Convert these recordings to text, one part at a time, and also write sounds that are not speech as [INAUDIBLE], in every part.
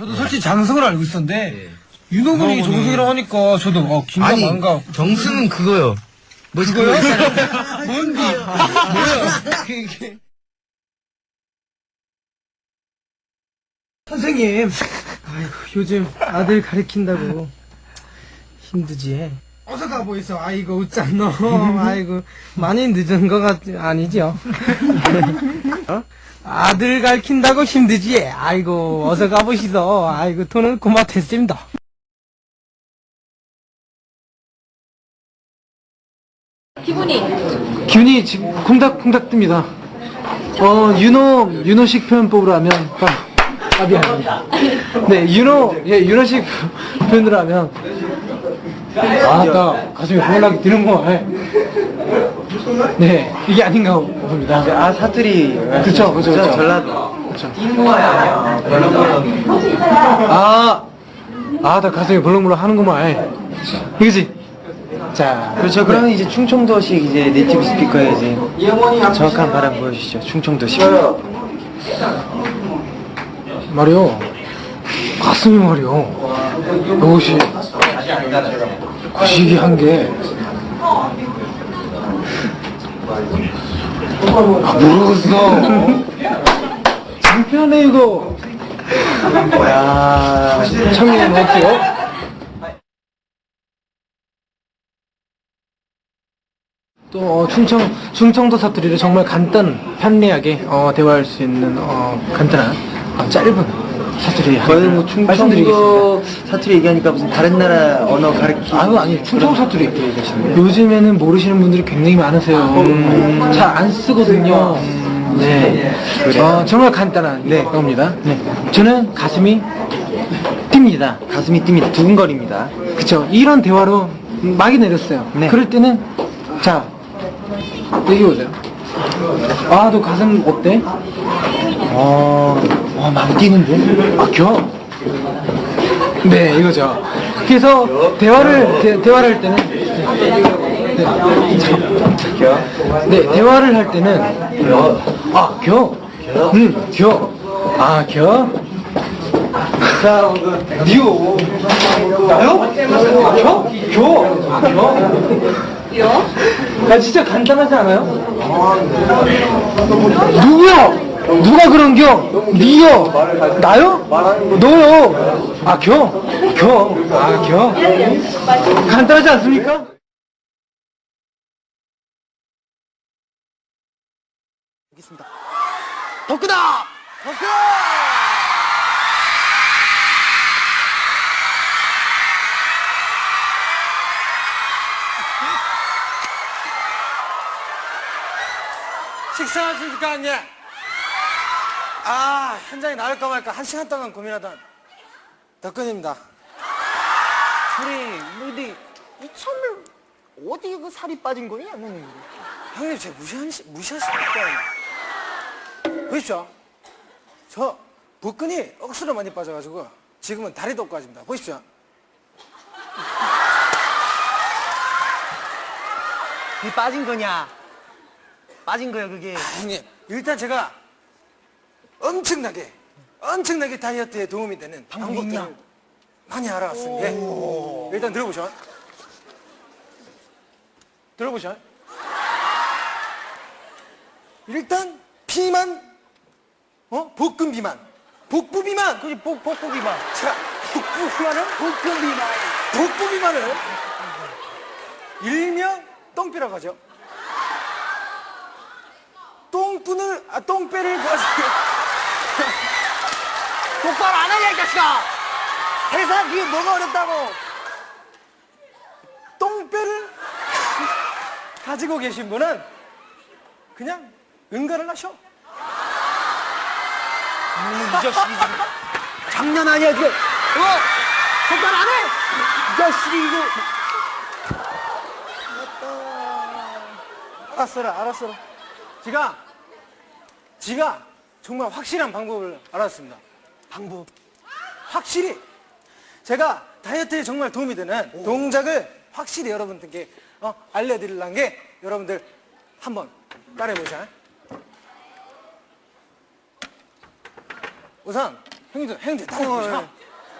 저도 솔직히 장승을 알고 있었는데 네. 윤호군이 윤호군이- 정승이라고 하니까 저도 어 긴가 아니, 망가. 정승은 그거요. 뭐 그거요? [LAUGHS] 뭔지 뭐야? 선생님. 아이고. 요즘 아들 가르친다고. 힘드지 어서 가보 있어 아이고 웃잖너 [LAUGHS] 아이고 많이 늦은 거 같... 아니죠? [LAUGHS] 어? 아들 가르친다고 힘드지? 아이고 어서 가보시소. 아이고 돈은 고맙겠습니다. 기분이? 균이 지금 쿵닥쿵닥 뜹니다. 어, 윤호, 윤호식 표현법으로 하면, 아, 아 미안합니다. 네, 윤호, 예, 윤호식 [LAUGHS] 표현으로 하면, 아, 나 가슴이 허물나게 뛰는구만. 네, 이게 아닌가 봅니다. 아, 사투리. 그쵸, 그쵸, 그쵸. 전라도. 그쵸. 아, 아, 나 가슴이 벌렁벌렁 하는구만. 이거지? 자, 그렇죠. 그러면 이제 충청도식 이제 네이티브 스피커의 이제 정확한 발음 보여주시죠. 충청도식. 말이요. 가슴이 말이요. 이것이 거시기 한 게. 아, 모르겠어. 장편에 이거. 야 청년 어때요? 또 어, 충청 충청도 사투리를 정말 간단 편리하게 어, 대화할 수 있는 어, 간단한 어, 짧은 사투리 저는 뭐. 충청도 사투리 얘기하니까 무슨 다른 나라 언어 가르치. 아유 아니 충청 사투리 요즘에는 모르시는 분들이 굉장히 많으세요 음, 잘안 쓰거든요 네 어, 정말 간단한 네, 겁니다 네. 저는 가슴이 뜁니다 가슴이 뜁니다. 두근거립니다. 그쵸 이런 대화로 막이 내렸어요 네. 그럴 때는 자 여기 보세요 아너 가슴 어때? 어, 어, 막 뛰는데? 아, 겨? 네, 이거죠. 그래서, 대화를, 대, 대화를 할 때는, 네, 네, 대화를 할 때는, 아, 겨? 응, 겨. 아, 겨? 자, 니오. 나요? 아, 겨? 겨? 아, 겨? 나 진짜 간단하지 않아요? 누구야? 누가 그런겨? 니요? 나요? 너요? 아, 겨? 겨? 아, 겨? 간단하지 않습니까? 덕구다! 덕구! 식사하십니까 아니 아 현장에 나올까 말까 한 시간 동안 고민하던 덕근입니다 우리 어디 이참을 어디 그 살이 빠진 거니? 형님. 형님 제 무시하시, 무시하시니까 보십시오 저 복근이 억수로 많이 빠져가지고 지금은 다리도 빠집니다 보십시오 이 빠진 거냐? 빠진 거야 그게. 형님 일단 제가 엄청나게 엄청나게 다이어트에 도움이 되는 방법들을 많이 알아왔습니다. 예. 일단 들어보셔. 들어보셔. 일단 비만 어? 복근 비만. 복부 비만. 그지 복부 비만. 자 복부 비만은 복근 비만. 복부 비만을 일명 똥배라고 하죠. 똥분을 아 똥배를 가지고 [LAUGHS] 똑바로 안 하냐 이 자식아 회사 그게 뭐가 어렵다고 똥배를 [LAUGHS] 가지고 계신 분은 그냥 응가를 하셔 음, 이 자식이 지금 장난 아니야 지금 어? 똑바로 안 해? 이 자식이 이거. 알았어라 알았어라 지가 지가 정말 확실한 방법을 알았습니다. 방법. 확실히 제가 다이어트에 정말 도움이 되는 동작을 확실히 여러분들께 어, 알려드리려는 게 여러분들 한번 따라해보자. 우선 형님들, 형님들 따라해보셔.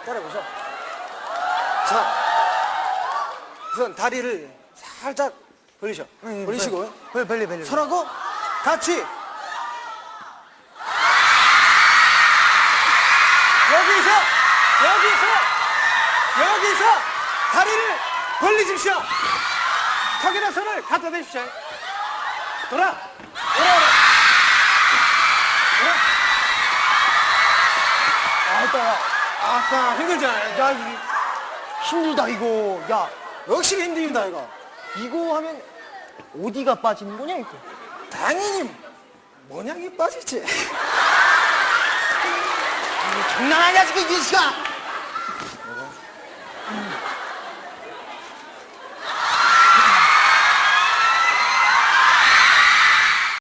따라해보셔. 자, 우선 다리를 살짝 벌리셔. 벌리시고. 벌리, 벌리, 벌리. 서라고 같이. 여기서, 여기서, 여기서 다리를 벌리십시오. 턱이나 손을 갖다 대십시오. 돌아. 돌아, 돌아. 아따, 아따, 힘들잖아. 야, 이 힘들다, 이거. 야, 역시 힘들다, 이거. 이거 하면 어디가 빠지는 거냐, 이거? 당연히 모양이 빠지지. 이거 장난하냐, 지금, 이 시간.